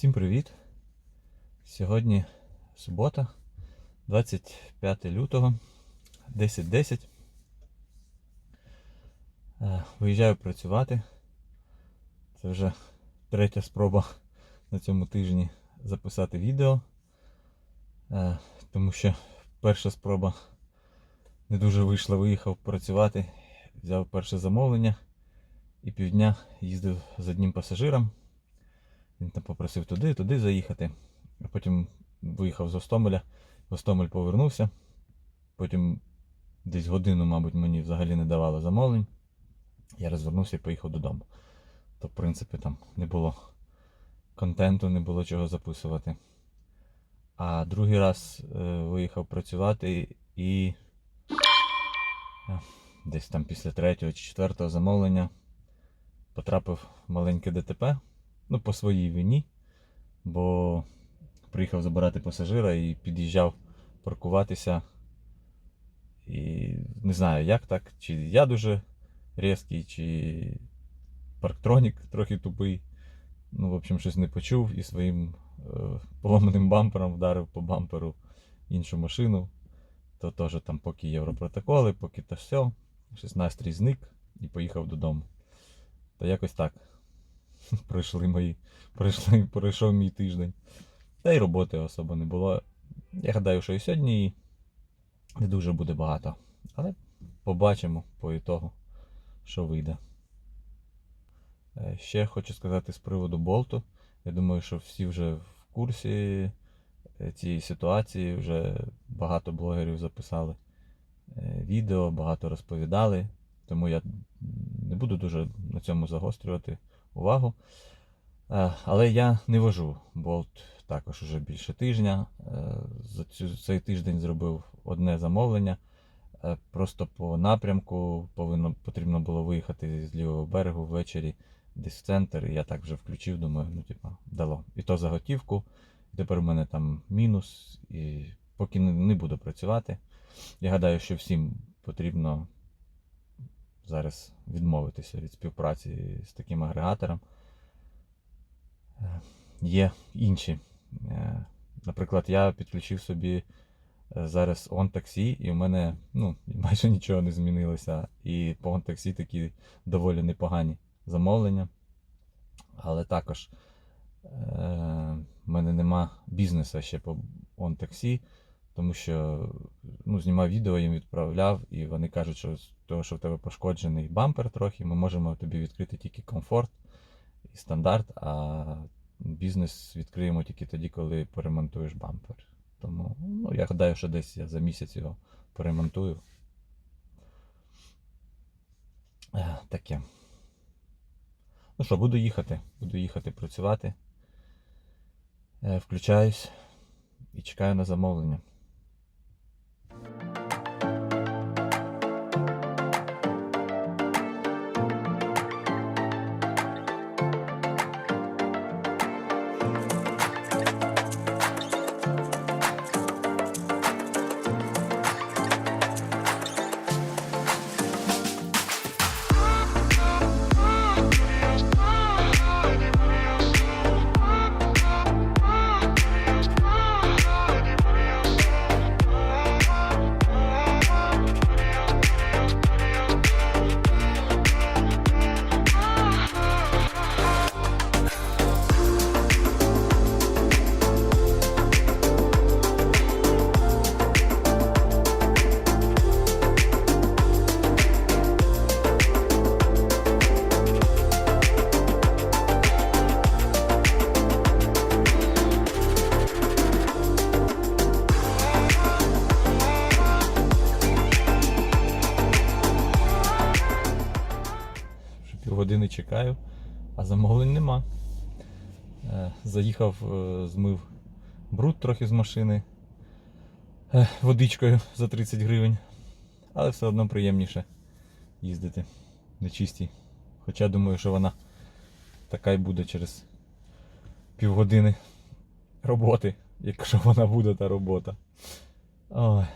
Всім привіт! Сьогодні субота, 25 лютого, 10.10. Е, Виїжджаю працювати. Це вже третя спроба на цьому тижні записати відео. Е, Тому що перша спроба не дуже вийшла, виїхав працювати, взяв перше замовлення і півдня їздив з одним пасажиром. Він там попросив туди, туди заїхати. А потім виїхав з Гостомеля, Гостомель повернувся. Потім десь годину, мабуть, мені взагалі не давали замовлень. Я розвернувся і поїхав додому. То, в принципі, там не було контенту, не було чого записувати. А другий раз е, виїхав працювати і е, десь там після третього чи четвертого замовлення потрапив в маленьке ДТП. Ну, по своїй вині, бо приїхав забирати пасажира і під'їжджав паркуватися. І не знаю, як так, чи я дуже різкий, чи парктронік трохи тупий. Ну, в общем, щось не почув і своїм е, поломаним бампером вдарив по бамперу іншу машину. То теж там поки європротоколи, поки то все. Щось настрій зник і поїхав додому. То якось так пройшли мої, пройшли, пройшов мій тиждень. Та й роботи особо не було. Я гадаю, що і сьогодні не дуже буде багато. Але побачимо по ітогу, що вийде. Е, Ще хочу сказати з приводу болту. Я думаю, що всі вже в курсі е, цієї ситуації, вже багато блогерів записали е, відео, багато розповідали. Тому я не буду дуже на цьому загострювати увагу. Е, Але я не вожу болт також уже більше тижня. Е, За цей тиждень зробив одне замовлення. Е, Просто по напрямку повинно, потрібно було виїхати з лівого берегу ввечері десь в центр. І я так вже включив, думаю, ну типа, дало. І то заготівку. І тепер у мене там мінус. І поки не буду працювати. Я гадаю, що всім потрібно зараз відмовитися від співпраці з таким агрегатором. Е, Є інші. Е, Наприклад, я підключив собі е, зараз OnTaxi, і у мене ну, майже нічого не змінилося. І по OnTaxi такі доволі непогані замовлення. Але також в мене нема бізнесу ще по OnTaxi, тому що ну, знімав відео, їм відправляв, і вони кажуть, що з того, що в тебе пошкоджений бампер трохи, ми можемо тобі відкрити тільки комфорт і стандарт, а бізнес відкриємо тільки тоді, коли поремонтуєш бампер. Тому ну, я гадаю, що десь я за місяць його поремонтую. Е, Таке. Ну що, буду їхати. Буду їхати працювати. Е, Включаюсь і чекаю на замовлення. Thank you півгодини чекаю, а замовлень нема. Е, Заїхав, е, змив бруд трохи з машини е, водичкою за 30 гривень. Але все одно приємніше їздити на чистій. Хоча думаю, що вона така й буде через півгодини роботи, якщо вона буде та робота. Ой.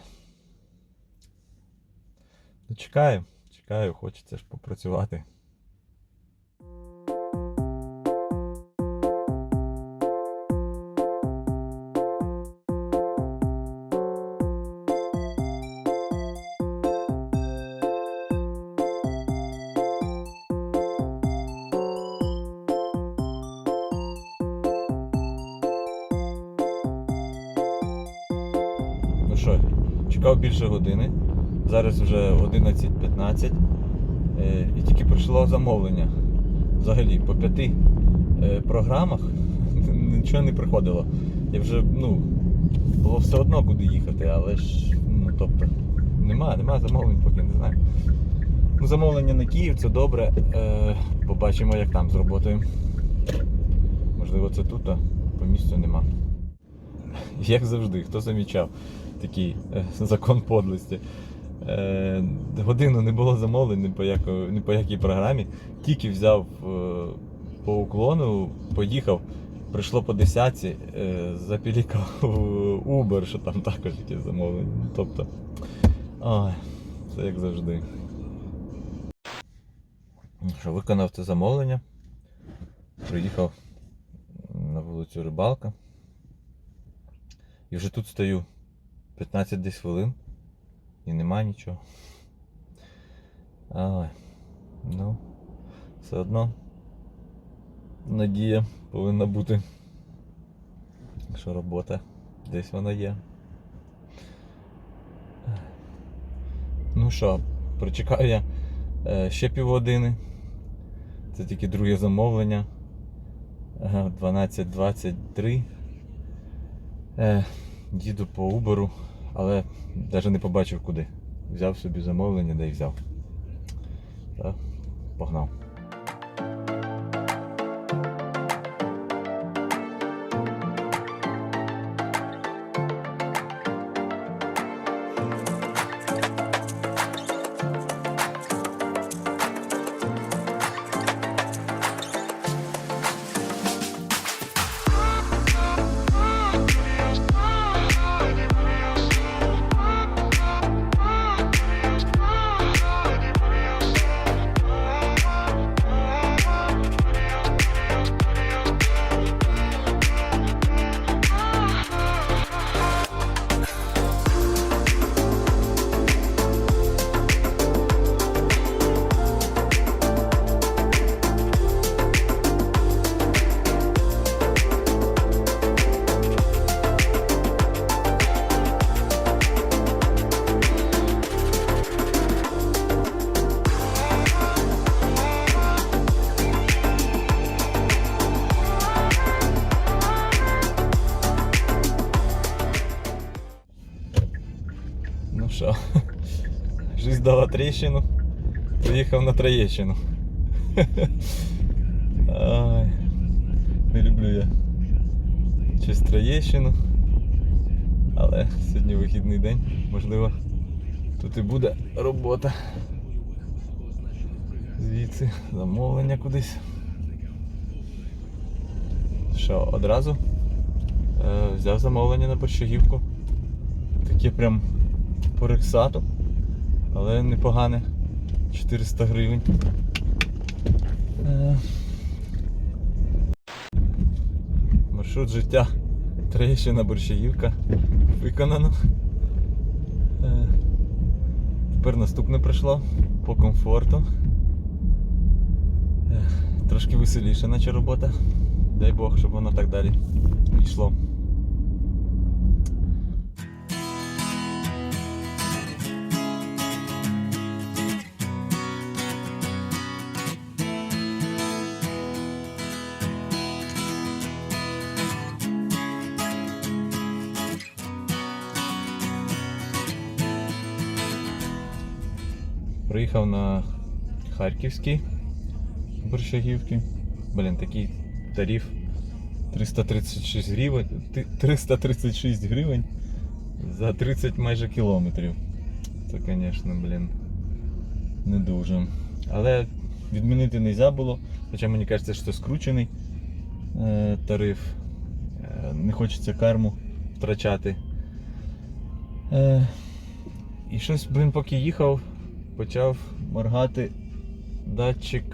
Ну, чекаю, чекаю, хочеться ж попрацювати. Що, чекав більше години. Зараз вже 11.15. Е, і тільки прийшло замовлення. Взагалі, по п'яти е, програмах нічого не приходило. Я вже, ну, було все одно куди їхати, але ж, ну, тобто, нема, нема замовлень, поки не знаю. Ну, замовлення на Київ, це добре. Е, побачимо, як там з роботою. Можливо, це тут, а по місцю нема. Як завжди, хто замічав такий е, закон подлості. Е, годину не було замовлень ні по, яко, ні по якій програмі. Тільки взяв е, по уклону, поїхав, прийшло по десятці, запілікав Uber, що там також якісь замовлення. Тобто, ой, це як завжди. Що, виконав це замовлення. Приїхав на вулицю Рибалка. І вже тут стою 15 десь хвилин і нема нічого. Ай, ну, все одно надія повинна бути. Що робота десь вона є. Ну що, прочекаю я е, ще півгодини. Це тільки друге замовлення. Ага, 12.23. Їду по Uber, але навіть не побачив куди. Взяв собі замовлення, де й взяв. Так, погнав. Ну що, жизнь дала трещину, приїхав на Троєщину. Ай, не люблю я щось Троєщину. Але сьогодні вихідний день, можливо, тут і буде робота. Звідси замовлення кудись. Що, одразу е, взяв замовлення на Борщагівку. Таке прям по рексату, але непогане. 400 гривень. Е, Маршрут життя Троєщина Борщаївка виконано. Е, Тепер наступне прийшло по комфорту. Е, Трошки веселіше, наче робота. Дай Бог, щоб воно так далі йшло. Приїхав на Харківський Борщагівки. Блін, такий тариф 336 гривень, 336 гривень за 30 майже кілометрів. Це, звісно, блін, не дуже. Але відмінити не можна було, хоча мені кажеться, що скручений е, тариф. Е, не хочеться карму втрачати. Е, і щось, блін, поки їхав, почав моргати датчик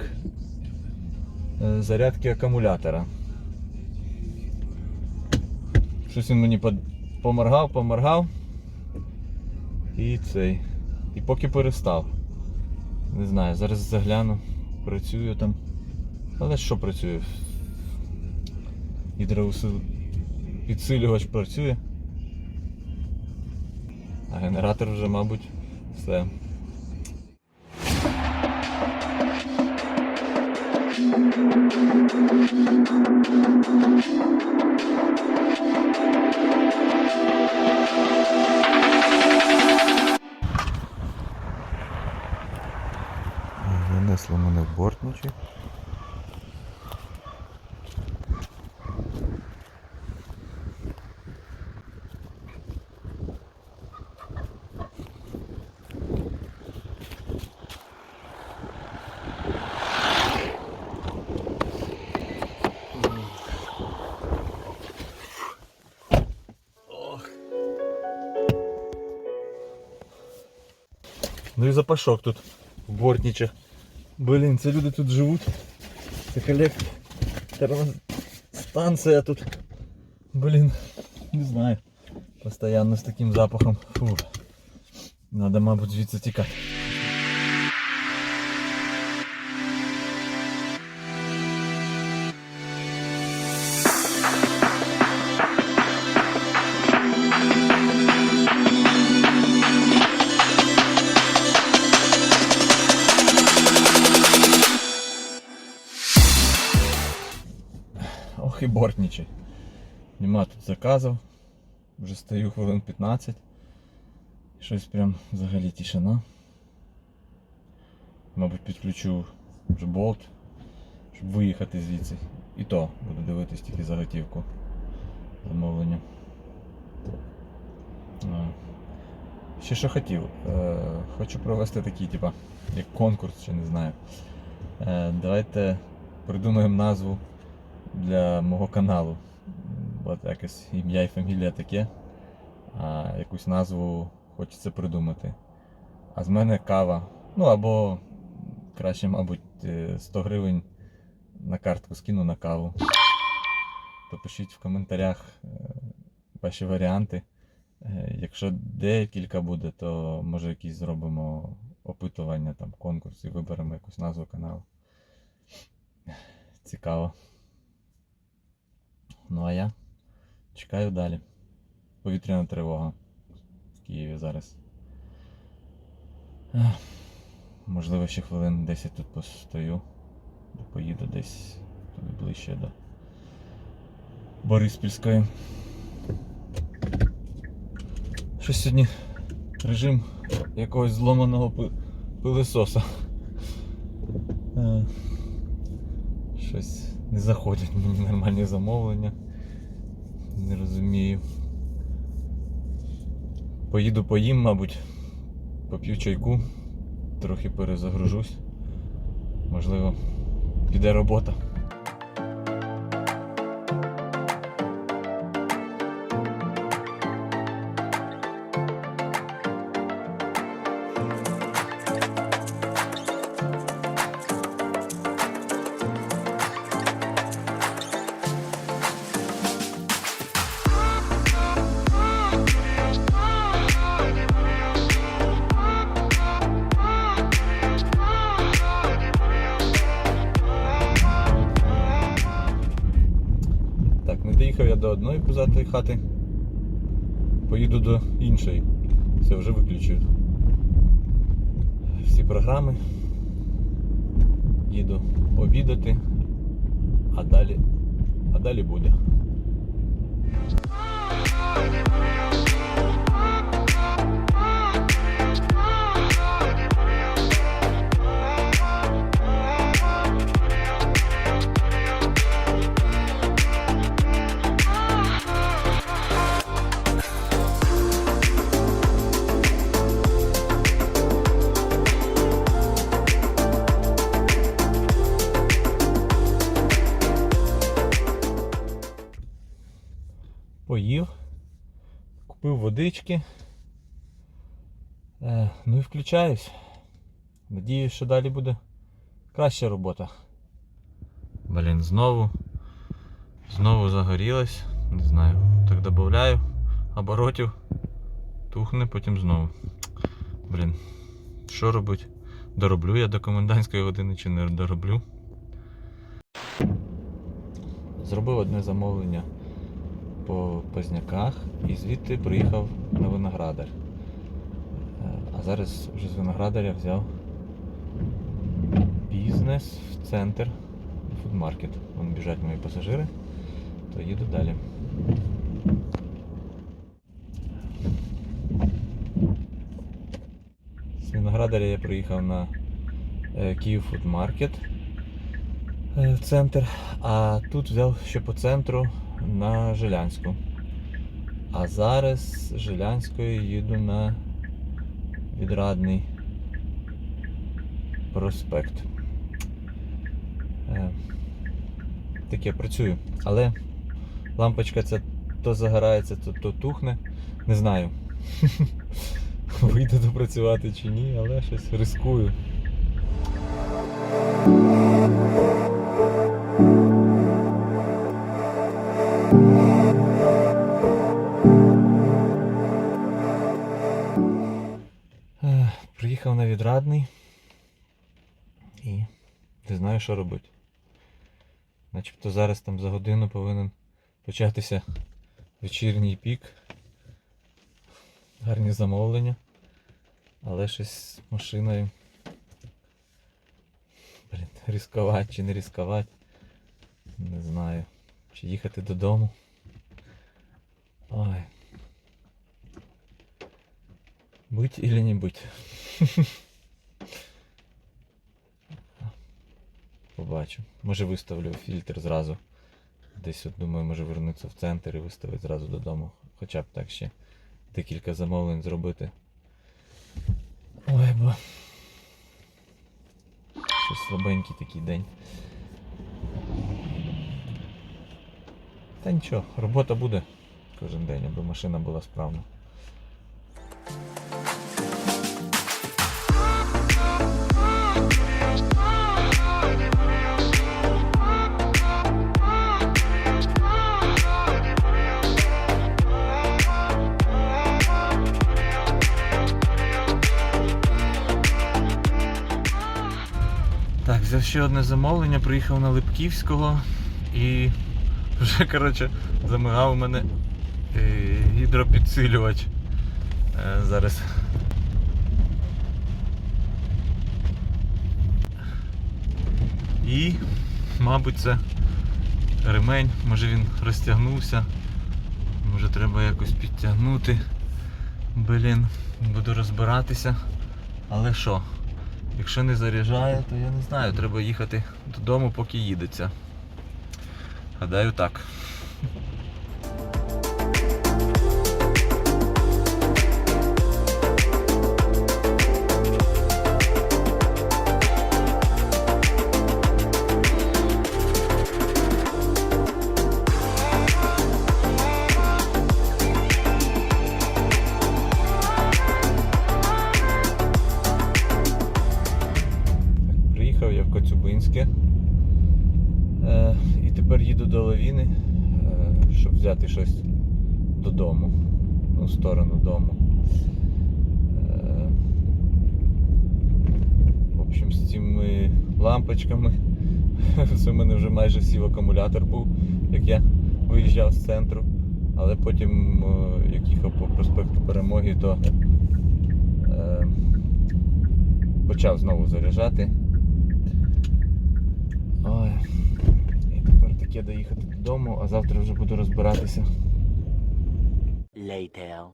е, зарядки акумулятора. Щось він мені поморгав, поморгав. І цей. І поки перестав. Не знаю, зараз загляну. Працюю там. Але що працює? Гідроусил... Підсилювач працює. А генератор вже, мабуть, все. Нанесли мене в бортничі. Ну і запашок тут в бортничах. Блін, це люди тут живуть. Це колекторна станція тут. Блін, не знаю. Постоянно з таким запахом. Фу. Надо, мабуть, звідси тікати. Ох. Нема тут заказів. Вже стою хвилин 15. Щось прям взагалі тишина. Мабуть, підключу вже болт, щоб виїхати звідси. І то буду дивитись тільки заготівку замовлення. Ще що хотів. Е, хочу провести такий, типа, як конкурс, чи не знаю. Е, давайте придумаємо назву для мого каналу. Бо якось ім'я і фамілія таке, а якусь назву хочеться придумати. А з мене кава. Ну або краще, мабуть, е, 100 гривень на картку скину на каву. То пишіть в коментарях е, ваші варіанти. Е, Якщо декілька буде, то може якісь зробимо опитування, там, конкурс і виберемо якусь назву каналу. Цікаво. Ну а я чекаю далі. Повітряна тривога в Києві зараз. Можливо, ще хвилин 10 тут постою. Поїду десь туди ближче до Бориспільської. Щось сьогодні режим якогось зломаного пи- пилисоса. Щось не заходять мені нормальні замовлення. Не розумію. Поїду поїм, мабуть, поп'ю чайку, трохи перезагружусь. Можливо, піде робота. Доїхав я до одної пузатої хати. Поїду до іншої. Все вже виключив. Всі програми. Їду обідати, а далі, а далі буде. Поїв, купив водички. Е, ну і включаюсь. Надіюсь, що далі буде краща робота. Блін, знову. Знову загорілась. Не знаю. Так додаю оборотів. Тухне, потім знову. Блін. Що робить? Дороблю я до комендантської години чи не дороблю. Зробив одне замовлення по Позняках і звідти приїхав на виноградар. А зараз вже з виноградаря взяв бізнес в центр фудмаркет. Вон біжать мої пасажири, то їду далі. З виноградаря я приїхав на е, Київ фудмаркет е, центр, а тут взяв ще по центру на Жилянську. А зараз з Жилянської їду на відрадний проспект. Е, Таке працюю. Але лампочка ця то загорається, то, то тухне. Не знаю. Вийде допрацювати чи ні, але щось рискую. Приїхав на відрадний і не знаю, що робити. Начебто зараз там за годину повинен початися вечірній пік. Гарні замовлення. Але щось з машиною. Блін, ризикувати чи не ризикувати. Не знаю. Чи їхати додому. Ой. Быть или не быть. Побачу. Може виставлю фільтр зразу. Десь от думаю, може вернутися в центр і виставити зразу додому. Хоча б так ще декілька замовлень зробити. Ой, бо. Щось слабенький такий день. Та нічого, робота буде кожен день, аби машина була справна. Так, взяв ще одне замовлення, приїхав на Липківського і вже коротше замигав у мене е, гідропідсилювач. Е, зараз. І, мабуть, це ремень, може він розтягнувся. Може треба якось підтягнути. Блін, буду розбиратися. Але що? Якщо не заряджає, то я не знаю, треба їхати додому, поки їдеться. Гадаю так. Це в мене вже майже сів акумулятор був, як я виїжджав з центру. Але потім, е, як їхав по проспекту Перемоги, то е, почав знову заряджати. Ой. І тепер таке доїхати додому, а завтра вже буду розбиратися. Later.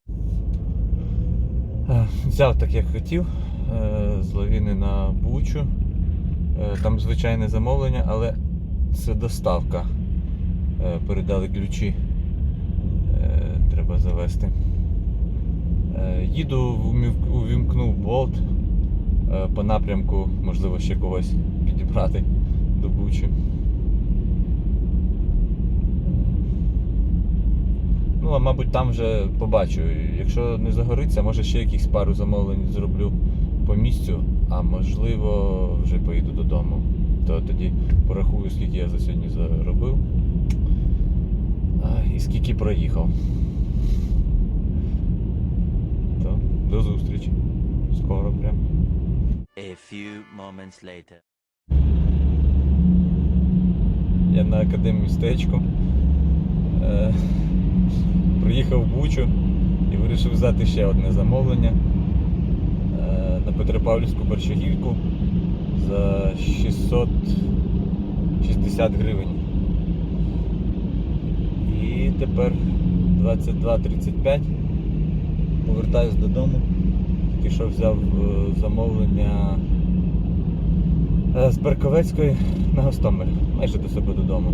Е, Взяв так, як хотів, е, з лавіни на Бучу. Е, Там звичайне замовлення, але це доставка. Е, Передали ключі. Е, Треба завести. Їду, увімкнув болт по напрямку, можливо, ще когось підібрати до Бучі. Ну, а мабуть, там вже побачу. Якщо не загориться, може ще якихось пару замовлень зроблю по місцю, а можливо вже поїду додому. То тоді порахую, скільки я за сьогодні заробив і скільки проїхав. То до зустрічі. Скоро прям. A few moments later. Я на академмістечку. Е, приїхав в Бучу і вирішив взяти ще одне замовлення. Петропавлівську борщагівку за 660 гривень. І тепер 22.35. Повертаюсь додому. Тільки що взяв е, замовлення е, з Берковецької на Гостомель. Майже до себе додому.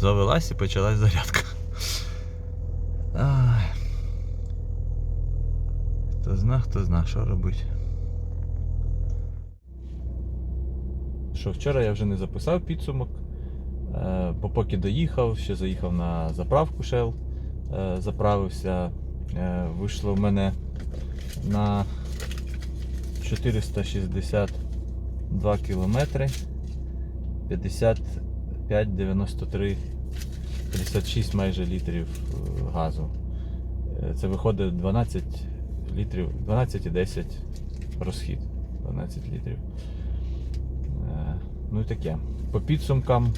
Завелась і почалась зарядка. Ай. Хто зна, хто зна, що робить. Що вчора я вже не записав підсумок, е, бо поки доїхав, ще заїхав на заправку Shell, е, заправився. Е, Вийшло в мене на 462 кілометри. 55, 93, 56 майже літрів е, газу. Е, Це виходить 12 літрів, 12,10 розхід. 12 літрів. Е, Ну і таке. По підсумкам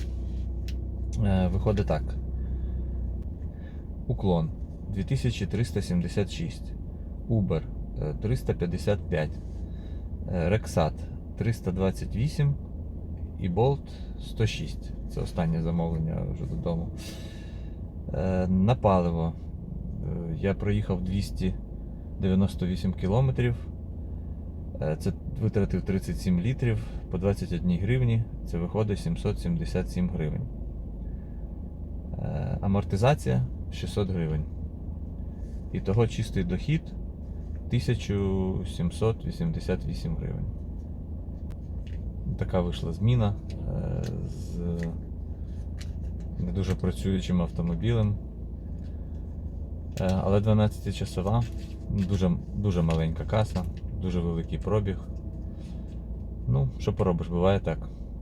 виходить так. Уклон 2376. Uber е, 355. е, Rexat 328 і Bolt 106. Це останнє замовлення вже додому. Е, На паливо е, я проїхав 298 кілометрів. Е, Це витратив 37 літрів по 21 гривні. Це виходить 777 гривень. Амортизація 600 гривень. І того чистий дохід 1788 гривень. Така вийшла зміна е, з не дуже працюючим автомобілем. Е, Але 12-часова, дуже, дуже маленька каса, дуже великий пробіг. Ну, що поробиш, буває так.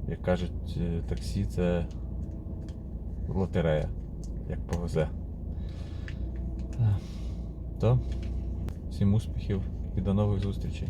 Як кажуть, е, таксі це лотерея, як повезе. То всім успіхів і до нових зустрічей.